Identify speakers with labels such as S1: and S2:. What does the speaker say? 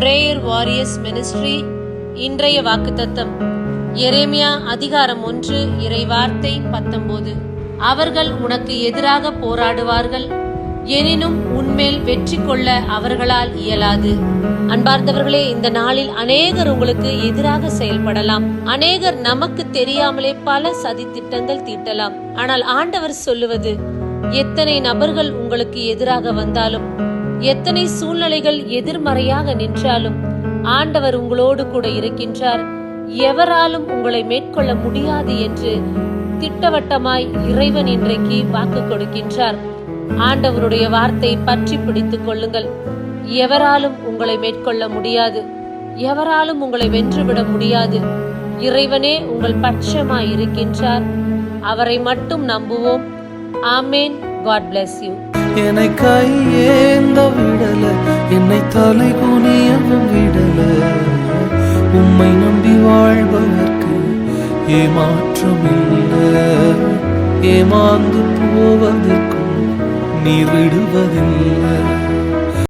S1: Warriors ministry இன்றைய வாக்குத்தத்தம். எரேமியா அதிகாரம் ஒன்று இறை வார்த்தை பத்தொன்பது. அவர்கள் உனக்கு எதிராக போராடுவார்கள் எனினும் உன்மேல் வெற்றி கொள்ள அவர்களால் இயலாது. அன்பார்ந்தவர்களே இந்த நாளில் அநேகர் உங்களுக்கு எதிராக செயல்படலாம். அநேகர் நமக்கு தெரியாமலே பல சதி திட்டங்கள் தீட்டலாம். ஆனால் ஆண்டவர் சொல்லுவது எத்தனை நபர்கள் உங்களுக்கு எதிராக வந்தாலும் எத்தனை சூழ்நிலைகள் எதிர்மறையாக நின்றாலும் ஆண்டவர் உங்களோடு கூட இருக்கின்றார். எவராலும் உங்களை மேற்கொள்ள முடியாது என்று திட்டவட்டமாய் இறைவன் இன்றைக்கு வாக்கு கொடுக்கின்றார். ஆண்டவருடைய வார்த்தை பற்றி பிடித்துக் கொள்ளுங்கள். எவராலும் உங்களை மேற்கொள்ள முடியாது. எவராலும் உங்களை வென்றுவிட முடியாது. இறைவனே உங்கள் பட்சமாய் இருக்கின்றார். அவரை மட்டும் நம்புவோம். ஆமேன். காட் பிளஸ் யூ
S2: என என்னை தலை குனியவும் விடல. உம்மை நம்பி வாழ்பவர்க்கு ஏமாற்றம் இல்லை ஏமாந்து போவதற்கும் நீ விடுவதில்லை.